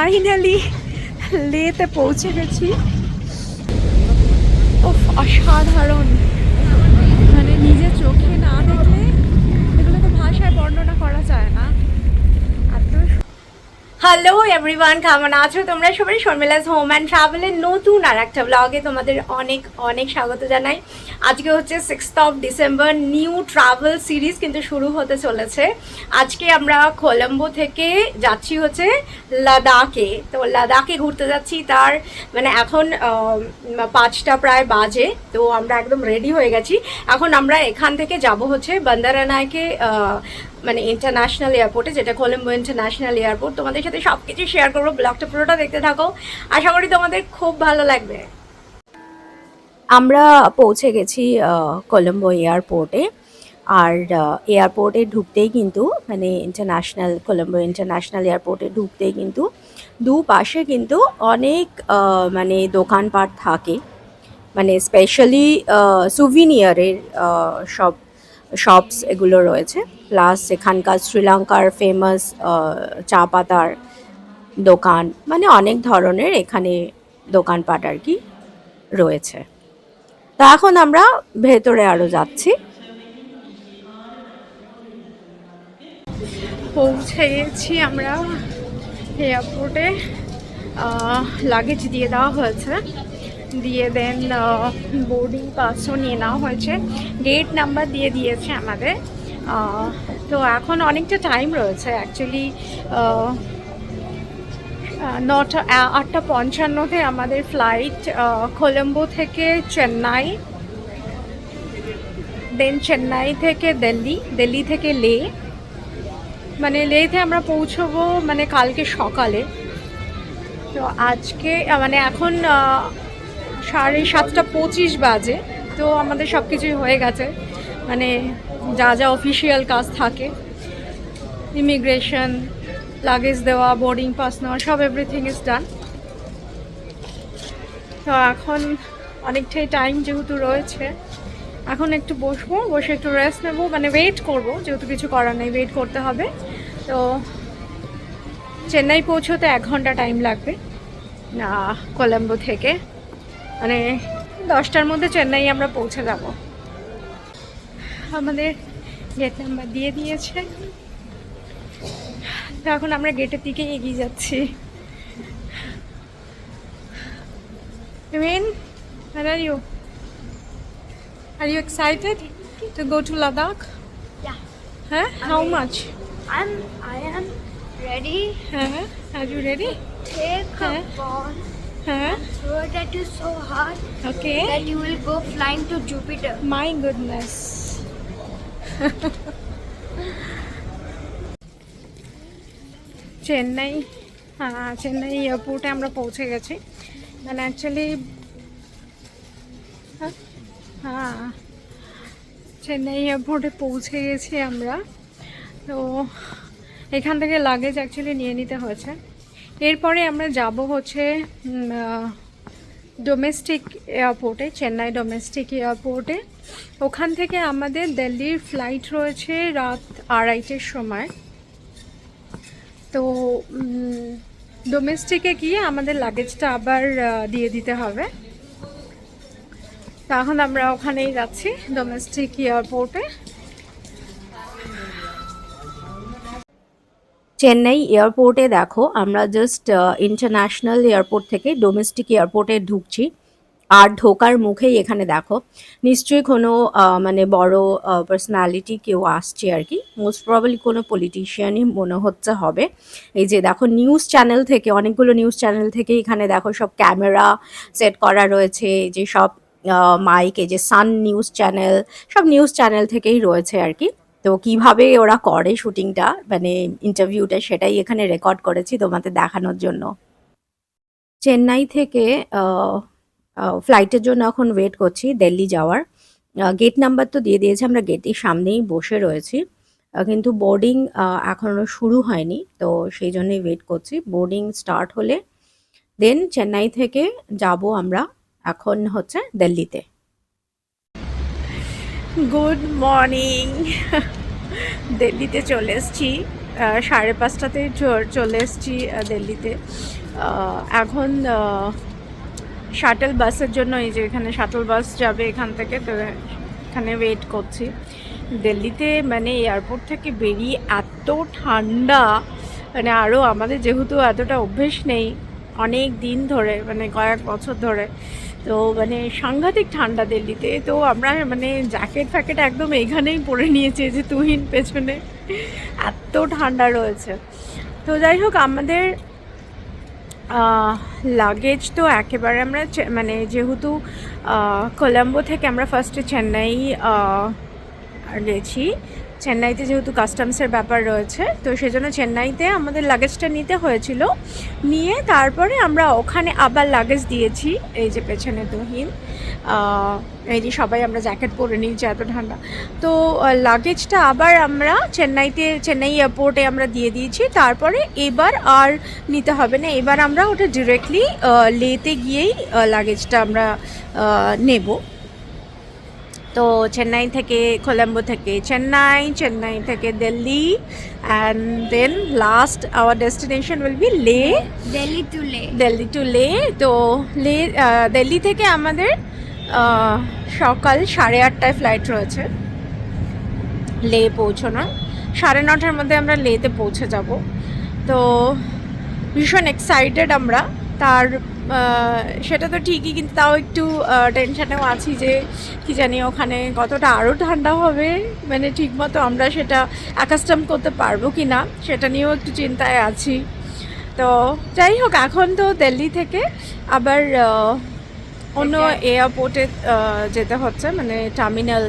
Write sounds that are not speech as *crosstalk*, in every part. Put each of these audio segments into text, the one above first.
Finally লেতে পৌঁছে গেছি। অসাধারণ। মানে নিজে চোখে না দেখলে এগুলোকে ভাষায় বর্ণনা করা যায় না এত হ্যালো এভরিওয়ান কেমন আছো তোমরা? সবাই শর্মিলাস হোম অ্যান্ড ট্রাভেলের নতুন আর একটা ব্লগে তোমাদের অনেক অনেক স্বাগত জানাই। আজকে হচ্ছে sixth of December new travel series কিন্তু শুরু হতে চলেছে। আজকে আমরা কলম্বো থেকে যাচ্ছি হচ্ছে লাদাখে তো লাদাখে ঘুরতে যাচ্ছি। তার মানে এখন পাঁচটা প্রায় বাজে। তো আমরা একদম রেডি হয়ে গেছি। এখন আমরা এখান থেকে যাব হচ্ছে বান্দারানায়কে মানে ইন্টারন্যাশনাল এয়ারপোর্টে যেটা কলম্বো ইন্টারন্যাশনাল এয়ারপোর্ট তোমাদের সাথে সব কিছু শেয়ার করব ব্লগটা পুরোটা দেখতে থাকো। আশা করি তোমাদের খুব ভালো লাগবে। আমরা পৌঁছে গেছি কলম্বো এয়ারপোর্টে আর এয়ারপোর্টে ঢুকতেই কিন্তু মানে ইন্টারন্যাশনাল কলম্বো ইন্টারন্যাশনাল এয়ারপোর্টে ঢুকতেই কিন্তু দুপাশে কিন্তু অনেক মানে দোকানপাট থাকে। মানে স্পেশালি সুভিনিয়ারের সব শপস এগুলো রয়েছে। প্লাস এখানকার শ্রীলঙ্কার ফেমাস চা পাতার দোকান মানে অনেক ধরনের এখানে দোকানপাট আর কি রয়েছে। তা এখন আমরা ভেতরে আরও যাচ্ছি। পৌঁছে গেছি আমরা এয়ারপোর্টে লাগেজ দিয়ে দেওয়া হয়েছে। দিয়ে দেন বোর্ডিং পাসও নিয়ে নেওয়া হয়েছে। গেট নাম্বার দিয়ে দিয়েছে আমাদের। তো এখন অনেকটা টাইম রয়েছে অ্যাকচুয়ালি নটা আটটা পঞ্চান্নতে আমাদের ফ্লাইট কলম্বো থেকে চেন্নাই দেন চেন্নাই থেকে দিল্লি দিল্লি থেকে লে মানে লেতে আমরা পৌঁছবো মানে কালকে সকালে। তো আজকে মানে এখন সাড়ে সাতটা পঁচিশ বাজে, তো আমাদের সব কিছুই হয়ে গেছে। মানে যা যা অফিসিয়াল কাজ থাকে ইমিগ্রেশন লাগেজ দেওয়া বোর্ডিং পাস নেওয়া, সব এভরিথিং ইজ ডান তো এখন অনেকটাই টাইম যেহেতু রয়েছে, এখন একটু বসবো, বসে একটু রেস্ট নেব মানে ওয়েট করব, যেহেতু কিছু করার নেই ওয়েট করতে হবে। তো চেন্নাই পৌঁছোতে এক ঘণ্টা টাইম লাগবে, না, কলম্বো থেকে। মানে দশটার মধ্যে চেন্নাই আমরা পৌঁছে যাব। আমাদের গেট নাম্বার দিয়ে দিয়েছে। এখন আমরা গেটের দিকে এগিয়ে যাচ্ছি। Are you excited to go to Ladakh হ্যাঁ how much I am ready হ্যাঁ আর ইউ রেডি হ্যাঁ Huh? throw it at you so hard Okay. that you will go flying to Jupiter. My goodness. Chennai হ্যাঁ চেন্নাই এয়ারপোর্টে আমরা পৌঁছে গেছি মানে actually হ্যাঁ চেন্নাই এয়ারপোর্টে পৌঁছে গেছি আমরা তো এখান থেকে লাগেজ অ্যাকচুয়ালি নিয়ে নিতে হয়েছে এরপরে আমরা যাব হচ্ছে ডোমেস্টিক এয়ারপোর্টে চেন্নাই ডোমেস্টিক এয়ারপোর্টে ওখান থেকে আমাদের দিল্লির ফ্লাইট রয়েছে রাত আড়াইটের সময়। তো ডোমেস্টিকে গিয়ে আমাদের লাগেজটা আবার দিয়ে দিতে হবে। তো এখন আমরা ওখানেই যাচ্ছি ডোমেস্টিক এয়ারপোর্টে চেন্নাই এয়ারপোর্টে দেখো, আমরা জাস্ট ইন্টারন্যাশনাল এয়ারপোর্ট থেকে ডোমেস্টিক এয়ারপোর্টে ঢুকছি। আর ঢোকার মুখেই এখানে দেখো, নিশ্চয়ই কোনো মানে বড় পার্সোনালিটি কেউ আসছে আর কি। মোস্ট প্রবাবলি কোনো পলিটিশিয়ানই মনে হচ্ছে হবে। এই যে দেখো নিউজ চ্যানেল থেকে, অনেকগুলো নিউজ চ্যানেল থেকে এখানে দেখো সব ক্যামেরা সেট করা রয়েছে। যে সব মাইক এই যে সান নিউজ চ্যানেল সব নিউজ চ্যানেল থেকেই রয়েছে আর কি। তো কীভাবে ওরা করে শুটিংটা? মানে ইন্টারভিউটা সেটাই এখানে রেকর্ড করেছি তোমাদের দেখানোর জন্য। চেন্নাই থেকে ফ্লাইটের জন্য এখন ওয়েট করছি দিল্লি যাওয়ার। গেট নাম্বার তো দিয়ে দিয়েছে, আমরা গেটের সামনেই বসে রয়েছি। কিন্তু বোর্ডিং এখনও শুরু হয়নি, তো সেই জন্যই ওয়েট করছি। বোর্ডিং স্টার্ট হলে দেন চেন্নাই থেকে যাব আমরা এখন হচ্ছে দিল্লিতে। গুড মর্নিং দিল্লিতে চলে এসছি। সাড়ে পাঁচটাতেই চ- চলে এসছি দিল্লিতে। এখন শাটল বাসের জন্য এই যে এখানে শাটল বাস যাবে এখান থেকে, তো এখানে ওয়েট করছি। দিল্লিতে মানে এয়ারপোর্ট থেকে বেরিয়ে এত ঠান্ডা মানে আরও আমাদের যেহেতু এতটা অভ্যেস নেই, অনেক দিন ধরে মানে কয়েক বছর ধরে তো মানে সাংঘাতিক ঠান্ডা দিল্লিতে। তো আমরা মানে জ্যাকেট ফ্যাকেট একদম এইখানেই পরে নিয়েছি যে তুহিন পেছনে। এত ঠান্ডা রয়েছে। তো যাই হোক, আমাদের লাগেজ তো একেবারে আমরা মানে যেহেতু কলম্বো থেকে আমরা ফার্স্টে চেন্নাই গেছি। চেন্নাইতে যেহেতু কাস্টমসের ব্যাপার রয়েছে, তো সেজন্য চেন্নাইতে আমাদের লাগেজটা নিতে হয়েছিল। নিয়ে তারপরে আমরা ওখানে আবার লাগেজ দিয়েছি, এই যে পেছনে তুহিন এই যে সবাই আমরা জ্যাকেট পরে নিয়েছি, এত ঠান্ডা। তো লাগেজটা আবার আমরা চেন্নাইতে, চেন্নাই এয়ারপোর্টে আমরা দিয়ে দিয়েছি, তারপরে এবার আর নিতে হবে না, এবার আমরা ওটা ডিরেক্টলি লেতে গিয়েই লাগেজটা আমরা নেব। তো চেন্নাই থেকে কলম্বো থেকে চেন্নাই চেন্নাই থেকে Delhi and then last our destination will be Leh Delhi to লে দিল্লি টু লে তো লে দিল্লি থেকে আমাদের সকাল সাড়ে আটটায় ফ্লাইট রয়েছে। লে পৌঁছানোর। সাড়ে নটার মধ্যে আমরা লেতে পৌঁছে যাব। তো ভীষণ এক্সাইটেড আমরা। তার সেটা তো ঠিকই কিন্তু তাও একটু টেনশানেও আছি যে কি জানি ওখানে কতটা আরও ঠান্ডা হবে মানে ঠিকমতো আমরা সেটা অ্যাকাস্টাম করতে পারব কি না সেটা নিয়েও একটু চিন্তায় আছি। তো যাই হোক এখন তো দিল্লি থেকে আবার অন্য এয়ারপোর্টে যেতে হচ্ছে মানে টার্মিনাল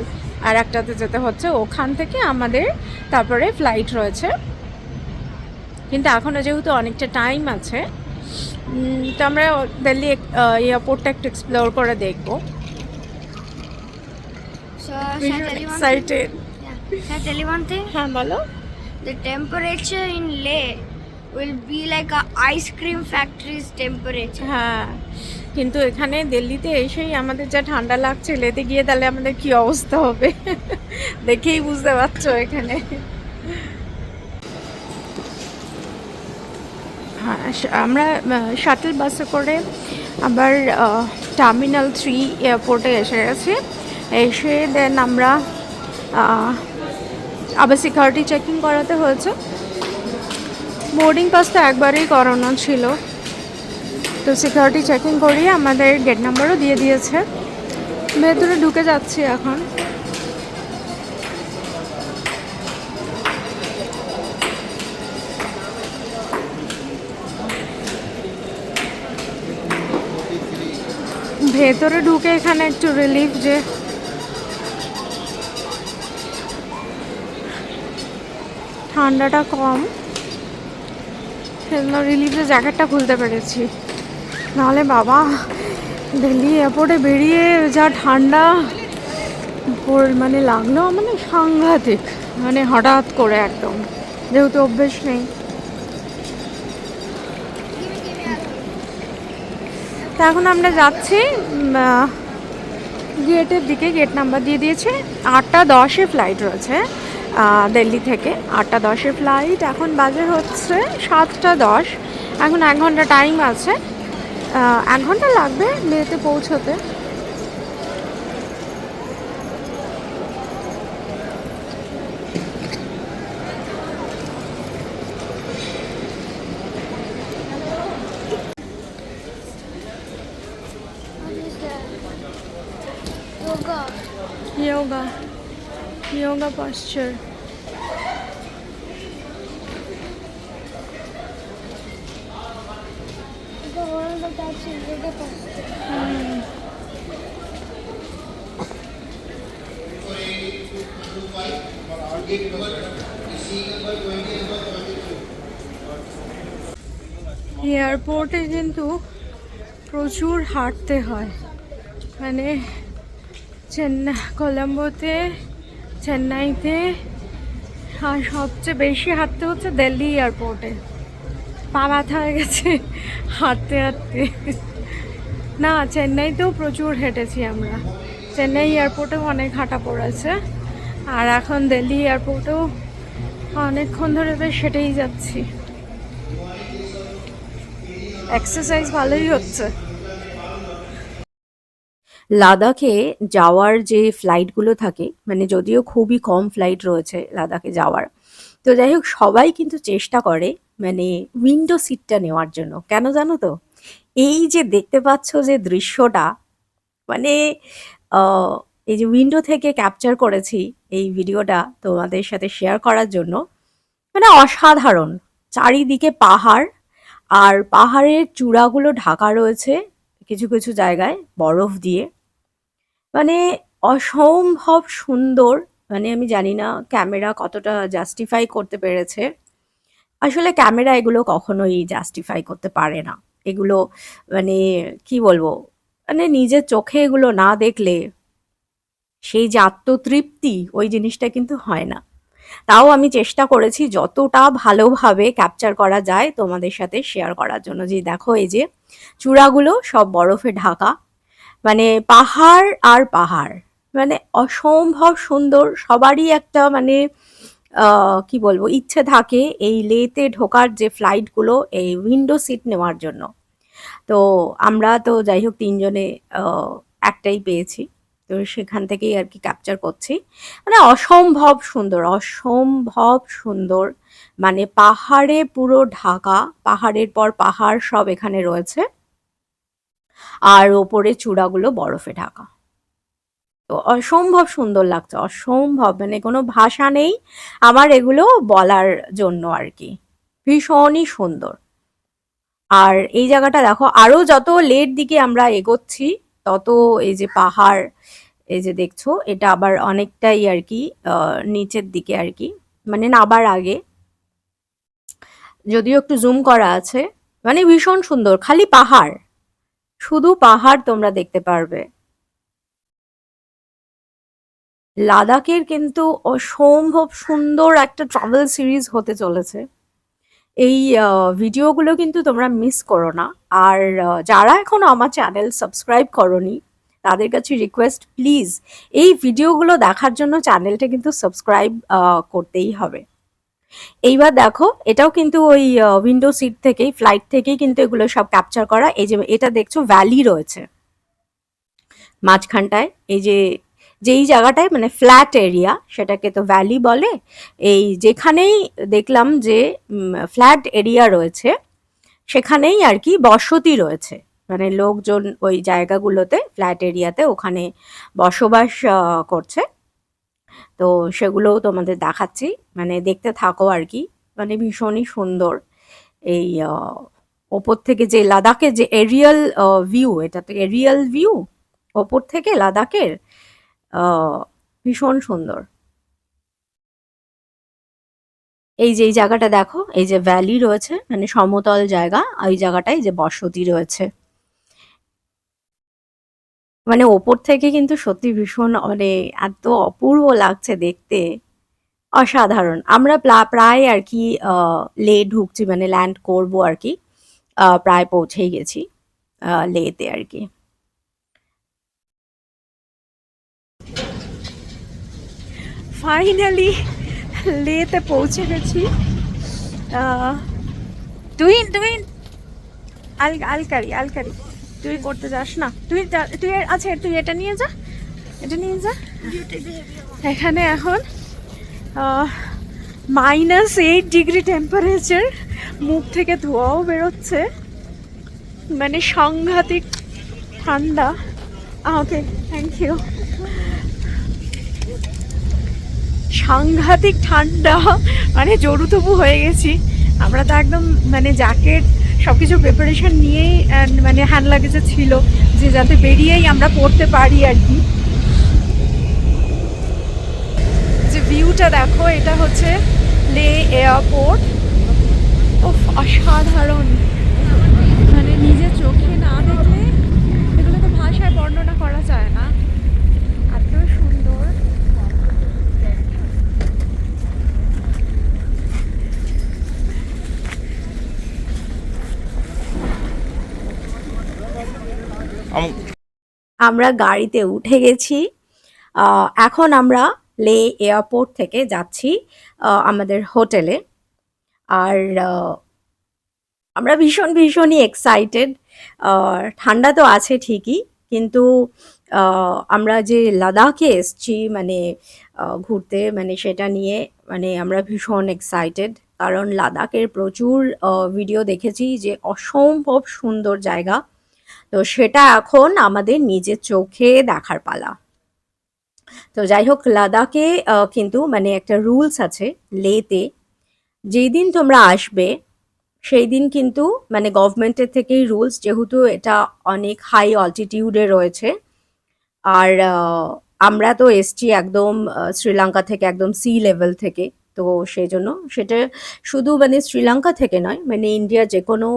আর একটাতে যেতে হচ্ছে। ওখান থেকে আমাদের তারপরে ফ্লাইট রয়েছে। কিন্তু এখনও যেহেতু অনেকটা টাইম আছে তো আমরা দিল্লি এয়ারপোর্টটা একটু এক্সপ্লোর করে দেখব। হ্যাঁ বলো। The temperature in Leh will be like a ice cream factory's হ্যাঁ কিন্তু এখানে দিল্লিতে এসেই আমাদের যা ঠান্ডা লাগছে লেতে গিয়ে তাহলে আমাদের কি অবস্থা হবে? *laughs* দেখেই বুঝতে পারছ এখানে। আমরা শাটল বাসে করে আবার টার্মিনাল থ্রি এয়ারপোর্টে এসে গেছি। এসে দেন আমরা আবার সিকিউরিটি চেকিং করাতে হয়েছে। বোর্ডিং পাস তো একবারেই করানো ছিল। তো সিকিউরিটি চেকিং করিয়ে আমাদের গেট নাম্বারও দিয়ে দিয়েছে। ভেতরে ঢুকে যাচ্ছি এখন। ভেতরে ঢুকে এখানে একটু রিলিফ যে। ঠান্ডাটা কম। সেজন্য রিলিফে জ্যাকেটটা খুলতে পেরেছি। নাহলে বাবা দিল্লি এয়ারপোর্টে বেরিয়ে যা ঠান্ডা মানে লাগল মানে সাংঘাতিক। মানে হঠাৎ করে একদম। যেহেতু অভ্যেস নেই। এখন আমরা যাচ্ছি গেটের দিকে, গেট নাম্বার দিয়ে দিয়েছে। আটটা দশে ফ্লাইট রয়েছে দিল্লি থেকে। আটটা দশে ফ্লাইট এখন বাজে হচ্ছে সাতটা দশ। এখন এক ঘণ্টা টাইম আছে। এক ঘণ্টা লাগবে লেতে পৌঁছতে। posture. এয়ারপোর্টে কিন্তু প্রচুর হাঁটতে হয় মানে চেন্নাই কলম্বোতে চেন্নাইতে, আর সবচেয়ে বেশি হাঁটতে হচ্ছে দিল্লি এয়ারপোর্টে। পা ব্যথা হয়ে গেছে হাঁটতে হাঁটতে। না, চেন্নাইতেও প্রচুর হেঁটেছি আমরা। চেন্নাই এয়ারপোর্টেও অনেক হাঁটা পড়েছে, আর এখন দিল্লি এয়ারপোর্টেও অনেকক্ষণ ধরে তো সেটাই যাচ্ছি। এক্সারসাইজ ভালোই হচ্ছে। লাদাখে যাওয়ার যে ফ্লাইটগুলো থাকে মানে যদিও খুবই কম ফ্লাইট রয়েছে লাদাখে যাওয়ার, তো যাই হোক, সবাই কিন্তু চেষ্টা করে মানে উইন্ডো সিটটা নেওয়ার জন্য। কেন জানো তো? এই যে দেখতে পাচ্ছ যে দৃশ্যটা মানে এই যে উইন্ডো থেকে ক্যাপচার করেছি এই ভিডিওটা তোমাদের সাথে শেয়ার করার জন্য মানে অসাধারণ। চারিদিকে পাহাড়, আর পাহাড়ের চূড়াগুলো ঢাকা রয়েছে কিছু কিছু জায়গায় বরফ দিয়ে। মানে অসম্ভব সুন্দর মানে আমি জানি না ক্যামেরা কতটা জাস্টিফাই করতে পেরেছে। আসলে ক্যামেরা এগুলো কখনোই জাস্টিফাই করতে পারে না। এগুলো মানে কি বলব মানে নিজের চোখে এগুলো না দেখলে সেই যে আত্মতৃপ্তি ওই জিনিসটা কিন্তু হয় না। তাও আমি চেষ্টা করেছি যতটা ভালোভাবে ক্যাপচার করা যায় তোমাদের সাথে শেয়ার করার জন্য। যে দেখো এই যে চূড়াগুলো সব বরফে ঢাকা মানে পাহাড় আর পাহাড়। মানে অসম্ভব সুন্দর, সবারই একটা মানে কি বলব, ইচ্ছে থাকে এই লেতে ঢোকার যে ফ্লাইটগুলো এই উইন্ডো সিট নেওয়ার জন্য। তো আমরা তো যাই হোক তিনজনে একটাই পেয়েছি। তো সেখান থেকেই আর কি ক্যাপচার করছি। মানে অসম্ভব সুন্দর অসম্ভব সুন্দর। মানে পাহাড়ে পুরো ঢাকা, পাহাড়ের পর পাহাড় সব এখানে রয়েছে। আর ওপরে চূড়াগুলো বরফে ঢাকা। তো অসম্ভব সুন্দর লাগছে, অসম্ভব মানে কোনো ভাষা নেই। আমার এগুলো বলার জন্য আর কি, ভীষণই সুন্দর। আর এই জায়গাটা দেখো, আরও যত লেট দিকে আমরা এগোচ্ছি, তত এই যে পাহাড়, এই যে দেখছ, এটা আবার অনেকটাই আর কি নিচের দিকে আর কি মানে নাবার আগে। যদিও একটু জুম করা আছে মানে ভীষণ সুন্দর, খালি পাহাড়। শুধু পাহাড় তোমরা দেখতে পারবে। লাদাখের কিন্তু অসম্ভব সুন্দর একটা ট্রাভেল সিরিজ হতে চলেছে। এই ভিডিওগুলো কিন্তু তোমরা মিস করো না। আর যারা এখনও আমার চ্যানেল সাবস্ক্রাইব করনি, তাদের কাছে রিকোয়েস্ট প্লিজ এই ভিডিওগুলো দেখার জন্য চ্যানেলটা কিন্তু সাবস্ক্রাইব করতেই হবে। এইবার দেখো, এটাও কিন্তু ওই উইন্ডো সিট থেকেই ফ্লাইট থেকেই কিন্তু এগুলো সব ক্যাপচার করা। এই যে এটা দেখছ ভ্যালি রয়েছে। মাঝখানটায়, এই যে, যেই জায়গাটায় মানে ফ্ল্যাট এরিয়া সেটাকে তো ভ্যালি বলে। এই যেখানেই দেখলাম যে ফ্ল্যাট এরিয়া রয়েছে, সেখানেই আর কি বসতি রয়েছে। মানে লোকজন ওই জায়গাগুলোতে ফ্ল্যাট এরিয়াতে ওখানে বসবাস করছে। তো সেগুলোও তোমাদের দেখাচ্ছি। মানে দেখতে থাকো আর কি। মানে ভীষণই সুন্দর। এই ওপর থেকে যে লাদাখের যে এরিয়াল ভিউ এটা তো এরিয়াল ভিউ ওপর থেকে লাদাখের ভীষণ সুন্দর। এই যে, এই জায়গাটা দেখো, এই যে ভ্যালি রয়েছে মানে সমতল জায়গা ওই জায়গাটায় যে বসতি রয়েছে। মানে ওপর থেকে কিন্তু সত্যি ভীষণ মানে এত অপূর্ব লাগছে দেখতে। অসাধারণ। আমরা প্রায় আর কি লে ঢুকছি মানে ল্যান্ড করব আর কি প্রায় পৌঁছেই গেছি লেতে আর কি। ফাইনালি লেতে পৌঁছে গেছি। তুই তুই, আল, আলকারি আলকারি। তুই করতে যাস না। তুই তুই আচ্ছা তুই এটা নিয়ে যা। এটা নিয়ে যা। এখানে এখন মাইনাস এইট ডিগ্রি টেম্পারেচার মুখ থেকে ধোঁয়াও বেরোচ্ছে। মানে সাংঘাতিক ঠান্ডা। ওকে থ্যাংক ইউ সাংঘাতিক ঠান্ডা। মানে জরুতবু হয়ে গেছি। আমরা তো একদম মানে জ্যাকেট সব কিছু প্রিপারেশন নিয়েই মানে হ্যান্ড লাগেজে ছিল, যে যাতে বেরিয়েই আমরা পড়তে পারি আর কি। যে ভিউটা দেখো, এটা হচ্ছে লে এয়ারপোর্ট ও অসাধারণ মানে নিজের চোখে না দেখলে এগুলো তো ভাষায় বর্ণনা করা যায় না এত সুন্দর আম- আমরা গাড়িতে উঠে গেছি। এখন আমরা লে এয়ারপোর্ট থেকে যাচ্ছি আমাদের হোটেলে। আর আমরা ভীষণ, ভীষণই এক্সাইটেড ঠান্ডা তো আছে ঠিকই, কিন্তু আমরা যে লাদাখে এসছি মানে ঘুরতে মানে সেটা নিয়ে মানে আমরা ভীষণ এক্সাইটেড কারণ লাদাখের প্রচুর ভিডিও দেখেছি যে অসম্ভব সুন্দর জায়গা। তো সেটা এখন আমাদের নিজের চোখে দেখার পালা। তো যাই হোক লাদাখে কিন্তু মানে একটা রুলস আছে লেতে, যেই দিন তোমরা আসবে, সেই দিন কিন্তু মানে গভর্নমেন্টের থেকেই রুলস, যেহেতু এটা অনেক হাই অল্টিটিউডে রয়েছে। আর আমরা তো এসছি একদম শ্রীলঙ্কা থেকে একদম সি লেভেল থেকে। তো সেই জন্য সেটা শুধু মানে শ্রীলঙ্কা থেকে নয় মানে ইন্ডিয়া যে কোনো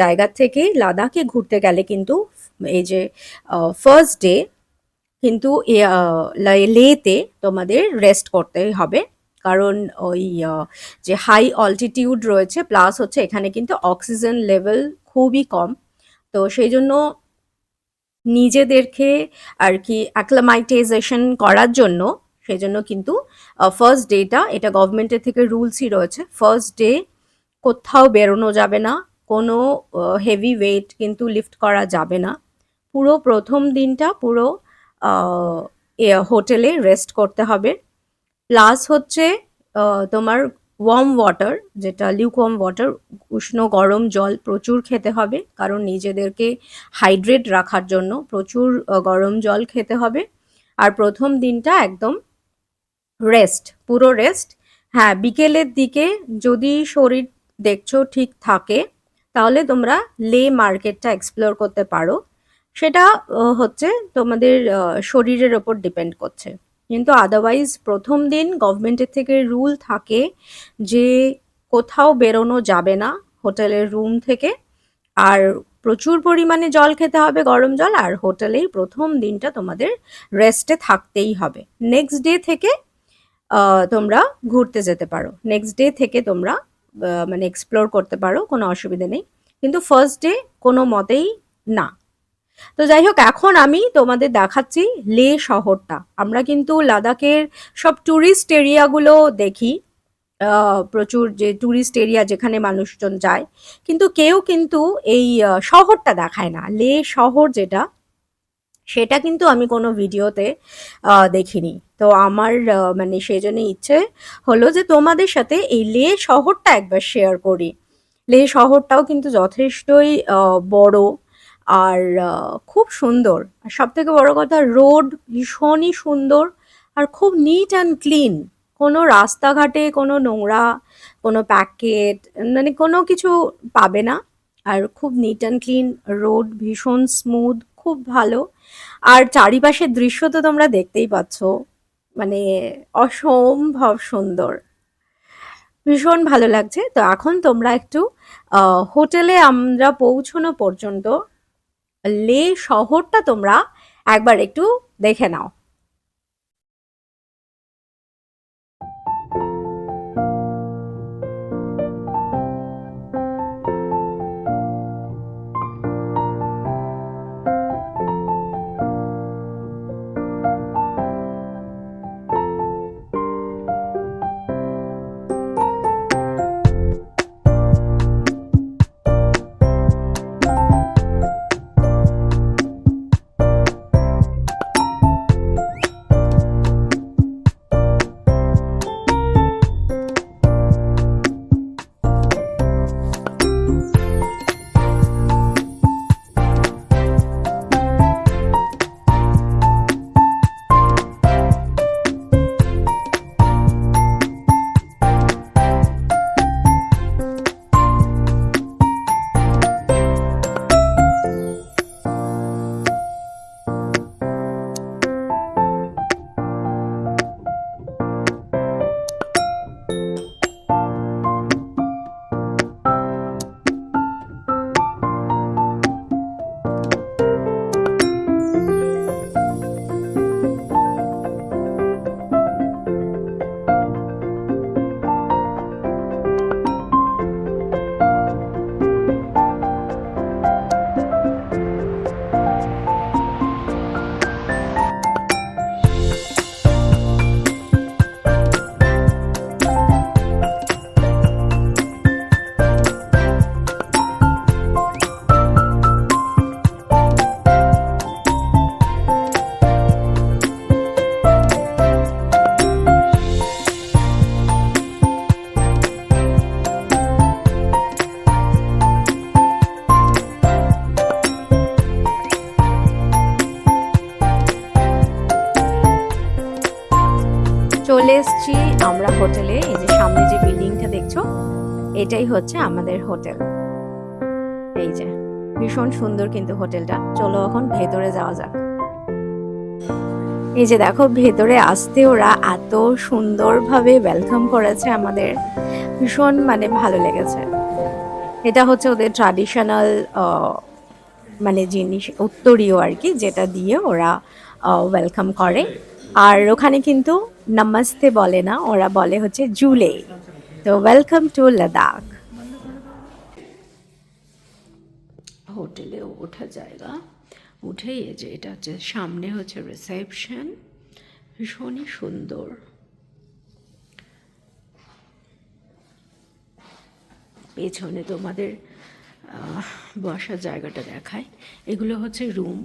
জায়গা থেকে লাদাখে ঘুরতে গেলে কিন্তু এই যে ফার্স্ট ডে কিন্তু লেতে তোমাদের রেস্ট করতেই হবে। কারণ ওই যে হাই অল্টিটিউড রয়েছে প্লাস হচ্ছে এখানে কিন্তু অক্সিজেন লেভেল খুবই কম। তো সেই জন্য নিজেদেরকে আর কি অ্যাক্লামাইটাইজেশন করার জন্য সেই জন্য কিন্তু ফার্স্ট ডেটা এটা গভর্নমেন্টের থেকে রুলসই রয়েছে। ফার্স্ট ডে কোথাও বেরোনো যাবে না, কোনো হেভি ওয়েট কিন্তু লিফট করা যাবে না। পুরো প্রথম দিনটা পুরো হোটেলে রেস্ট করতে হবে। প্লাস হচ্ছে তোমার ওয়ার্ম ওয়াটার যেটা লিউকওয়ার্ম ওয়াটার উষ্ণ গরম জল প্রচুর খেতে হবে, কারণ নিজেদেরকে হাইড্রেট রাখার জন্য প্রচুর গরম জল খেতে হবে। আর প্রথম দিনটা একদম রেস্ট পুরো রেস্ট হ্যাঁ বিকেলের দিকে যদি শরীর দেখছ ঠিক থাকে, তাহলে তোমরা লে মার্কেটটা এক্সপ্লোর করতে পারো। সেটা হচ্ছে তোমাদের শরীরের ওপর ডিপেন্ড করছে। কিন্তু আদারওয়াইজ প্রথম দিন গভর্নমেন্টের থেকে রুল থাকে যে কোথাও বেরোনো যাবে না হোটেলের রুম থেকে। আর প্রচুর পরিমাণে জল খেতে হবে, গরম জল, আর হোটেলেই প্রথম দিনটা তোমাদের রেস্টে থাকতেই হবে। নেক্সট ডে থেকে তোমরা ঘুরতে যেতে পারো। নেক্সট ডে থেকে তোমরা মানে এক্সপ্লোর করতে পারো, কোনো অসুবিধা নেই। কিন্তু ফার্স্ট ডে কোনো মতেই না। তো যাই হোক, এখন আমি তোমাদের দেখাচ্ছি লে শহরটা। আমরা কিন্তু লাদাখের সব ট্যুরিস্ট এরিয়াগুলো দেখি। প্রচুর যে ট্যুরিস্ট এরিয়া যেখানে মানুষজন যায়। কিন্তু কেউ কিন্তু এই শহরটা দেখায় না। লে শহর যেটা, সেটা কিন্তু আমি কোনো ভিডিওতে দেখিনি। তো আমার মানে সেই জন্য ইচ্ছে হলো যে তোমাদের সাথে এই লে শহরটা একবার শেয়ার করি। লে শহরটাও কিন্তু যথেষ্টই বড় আর খুব সুন্দর। আর সব থেকে বড় কথা, রোড ভীষণই সুন্দর আর খুব নিট অ্যান্ড ক্লিন কোনো রাস্তাঘাটে কোনো নোংরা, কোনো প্যাকেট মানে কোনো কিছু পাবে না। আর খুব নিট অ্যান্ড ক্লিন রোড ভীষণ স্মুথ খুব ভালো। আর চারিপাশের দৃশ্য তো তোমরা দেখতেই পাচ্ছ। মানে অসম্ভব সুন্দর। ভীষণ ভালো লাগছে। তো এখন তোমরা একটু হোটেলে আমরা পৌঁছানো পর্যন্ত, লে শহরটা তোমরা একবার একটু দেখে নাও। আমরা হোটেলে এই যে সামনে যে বিল্ডিংটা দেখছ, এটাই হচ্ছে আমাদের হোটেল। এই যে, ভীষণ সুন্দর কিন্তু হোটেলটা। চলো এখন ভেতরে যাওয়া যাক। এই যে দেখো, ভেতরে আসতে ওরা এত সুন্দরভাবে ওয়েলকাম করেছে আমাদের। ভীষণ মানে ভালো লেগেছে। এটা হচ্ছে ওদের ট্র্যাডিশনাল মানে জিনিস, উত্তরীয় আর কি, যেটা দিয়ে ওরা ওয়েলকাম করে। আর ওখানে কিন্তু নমস্তে বলে না, ওরা বলে হচ্ছে জুলে। তো ওয়েলকাম টু লাদাখ হোটেলে ওঠা জায়গা, উঠেই যে এটা হচ্ছে, সামনে হচ্ছে রিসেপশন ভীষণই সুন্দর। পেছনে তোমাদের বসার জায়গাটা দেখায়। এগুলো হচ্ছে রুম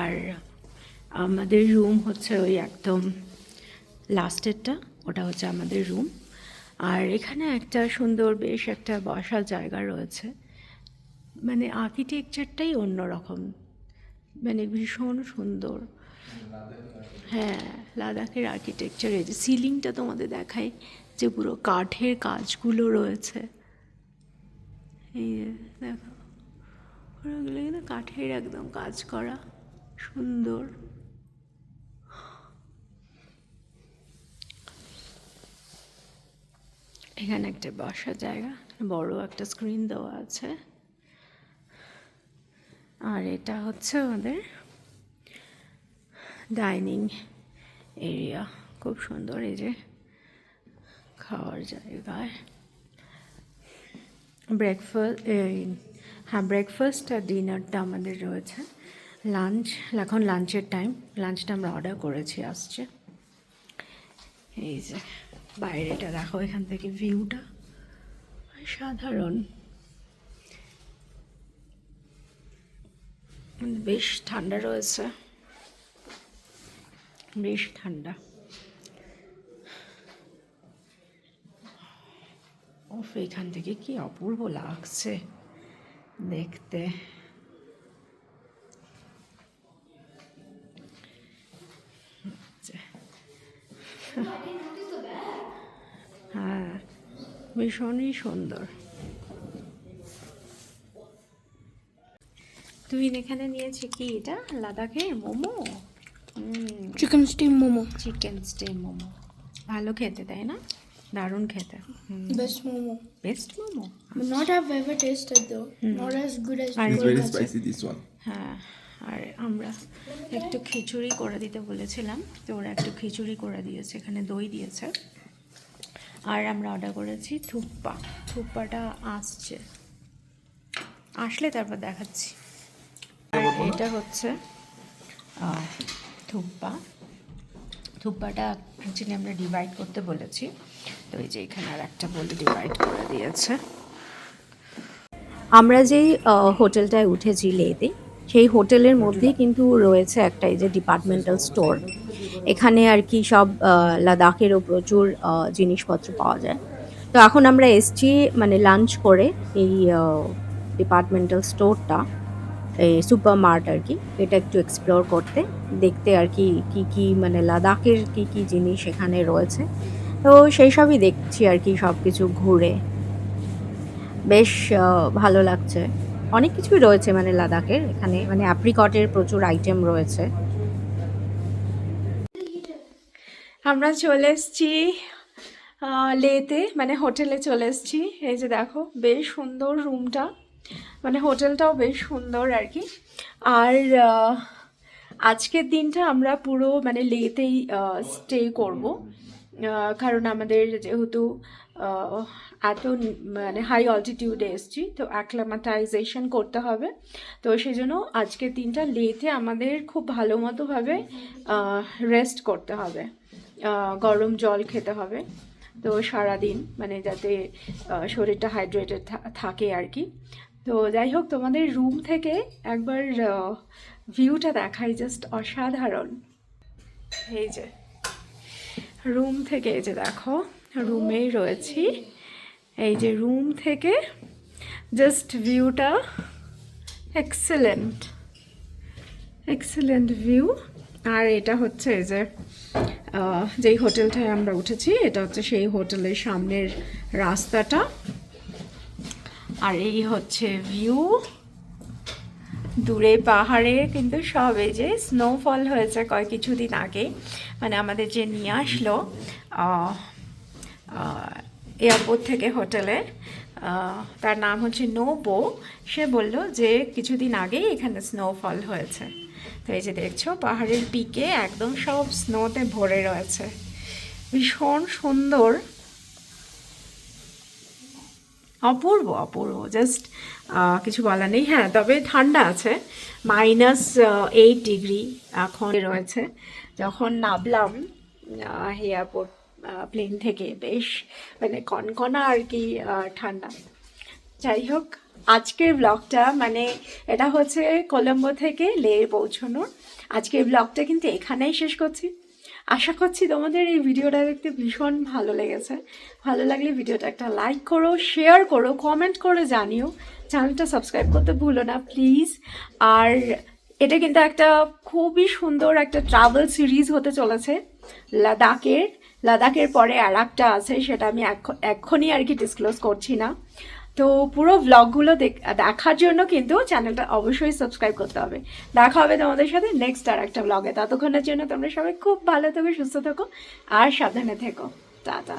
আর আমাদের রুম হচ্ছে ওই একদম লাস্টেরটা, ওটা হচ্ছে আমাদের রুম আর এখানে একটা সুন্দর বেশ একটা বসার জায়গা রয়েছে। মানে আর্কিটেকচারটাই অন্যরকম। মানে ভীষণ সুন্দর। হ্যাঁ লাদাখের আর্কিটেকচার এই যে সিলিংটা তোমাদের দেখায় যে পুরো কাঠের কাজগুলো রয়েছে। এই দেখো। ওগুলো কিন্তু কাঠের একদম কাজ করা। সুন্দর। এখানে একটা বসার জায়গা, বড় একটা স্ক্রিন দেওয়া আছে। আর এটা হচ্ছে আমাদের ডাইনিং এরিয়া খুব সুন্দর এই যে খাওয়ার জায়গায়। ব্রেকফাস্ট হ্যাঁ ব্রেকফাস্ট আর ডিনারটা আমাদের রয়েছে। লাঞ্চ এখন লাঞ্চের টাইম লাঞ্চটা আমরা অর্ডার করেছি, আসছে। এই যে। বাইরেটা দেখো, এখান থেকে ভিউটা সাধারণ বেশ ঠান্ডা রয়েছে। বেশ ঠান্ডা। ওফ, এখান থেকে কি অপূর্ব লাগছে দেখতে। হ্যাঁ ভীষণই সুন্দর। তুই এখানে নিয়েছি কি এটা? লাদাখের momo? Chicken steam momo. Chicken steam momo. ভালো খেতে তাই না? দারুণ খেতে। Best momo. Best momo? Not not I've ever tasted though. Not as good as I- It's very Kolkata. spicy, হ্যাঁ আর আমরা একটু খিচুড়ি করে দিতে বলেছিলাম। তো ওরা একটু খিচুড়ি করে দিয়েছে এখানে দই দিয়েছে। আর আমরা অর্ডার করেছি থুপ্পা। থুপ্পাটা আসছে। আসলে তারপর দেখাচ্ছি। এটা হচ্ছে থুপ্পা। থুপ্পাটা অ্যাকচুয়ালি আমরা ডিভাইড করতে বলেছি। তো এই যে এখানে আর একটা বলে ডিভাইড করে দিয়েছে। আমরা যেই হোটেলটায় উঠেছি লেতে সেই হোটেলের মধ্যেই কিন্তু রয়েছে একটা এই যে ডিপার্টমেন্টাল স্টোর এখানে আর কি সব লাদাখেরও প্রচুর জিনিসপত্র পাওয়া যায়। তো এখন আমরা এসছি মানে লাঞ্চ করে এই ডিপার্টমেন্টাল স্টোরটা এই সুপার মার্ট আর কি। এটা একটু এক্সপ্লোর করতে, দেখতে আর কি কি কি মানে লাদাখের কি কি জিনিস এখানে রয়েছে। তো সেই সবই দেখছি আর কি সব কিছু ঘুরে। বেশ ভালো লাগছে। অনেক কিছুই রয়েছে মানে লাদাখের। এখানে মানে অ্যাপ্রিকটের প্রচুর আইটেম রয়েছে। আমরা চলে এসেছি লেতে মানে হোটেলে চলে এসেছি। এই যে দেখো, বেশ সুন্দর রুমটা মানে হোটেলটাও বেশ সুন্দর আর কি। আর আজকের দিনটা আমরা পুরো মানে লেতেই স্টে করব। কারণ আমাদের যেহেতু এত মানে হাই অল্টিটিউডে এসছি, তো অ্যাক্লামাটাইজেশন করতে হবে। তো সেই জন্য আজকের তিনটা লেতে আমাদের খুব ভালো মতোভাবে রেস্ট করতে হবে। গরম জল খেতে হবে। তো সারাদিন মানে যাতে শরীরটা হাইড্রেটেড থাকে আর কি। তো যাই হোক, তোমাদের রুম থেকে একবার ভিউটা দেখাই জাস্ট অসাধারণ। এই যে রুম থেকে এই যে দেখো রুমেই রয়েছি। এই যে রুম থেকে জাস্ট ভিউটা এক্সেলেন্ট এক্সেলেন্ট ভিউ আর এটা হচ্ছে এই যে যেই হোটেলটায় আমরা উঠেছি, এটা হচ্ছে সেই হোটেলের সামনের রাস্তাটা। আর এই হচ্ছে ভিউ দূরে পাহাড়ে কিন্তু সব এই যে স্নোফল হয়েছে কয়েক কিছুদিন আগে। মানে আমাদের যে নিয়ে আসলো এয়ারপোর্ট থেকে হোটেলে তার নাম হচ্ছে নোবো। সে বলল যে কিছুদিন আগেই এখানে স্নোফল হয়েছে। তো এই যে দেখছ, পাহাড়ের পিকে একদম সব স্নোতে ভরে রয়েছে। ভীষণ সুন্দর। অপূর্ব অপূর্ব। জাস্ট কিছু বলার নেই। হ্যাঁ তবে ঠান্ডা আছে। মাইনাস এইট ডিগ্রি এখন রয়েছে। যখন নামলাম এয়ারপোর্ট প্লেন থেকে বেশ মানে কনকনা আর কি ঠান্ডা। যাই হোক, আজকের ব্লগটা মানে এটা হচ্ছে কলম্বো থেকে লে পৌঁছানোর আজকের ব্লগটা কিন্তু এখানেই শেষ করছি। আশা করছি তোমাদের এই ভিডিওটা দেখতে ভীষণ ভালো লেগেছে। ভালো লাগলে ভিডিওটা একটা লাইক করো শেয়ার করো কমেন্ট করে জানিও। চ্যানেলটা সাবস্ক্রাইব করতে ভুলো না প্লিজ আর এটা কিন্তু একটা খুবই সুন্দর একটা ট্রাভেল সিরিজ হতে চলেছে লাদাখের লাদাখের পরে আর একটা আছে, সেটা আমি এখনই আর কি ডিসক্লোজ করছি না। তো পুরো ব্লগগুলো দেখার জন্য কিন্তু চ্যানেলটা অবশ্যই সাবস্ক্রাইব করতে হবে। দেখা হবে তোমাদের সাথে নেক্সট আর একটা ব্লগে ততক্ষণের জন্য তোমরা সবাই খুব ভালো থেকো, সুস্থ থেকো, আর সাবধানে থেকো। টাটা।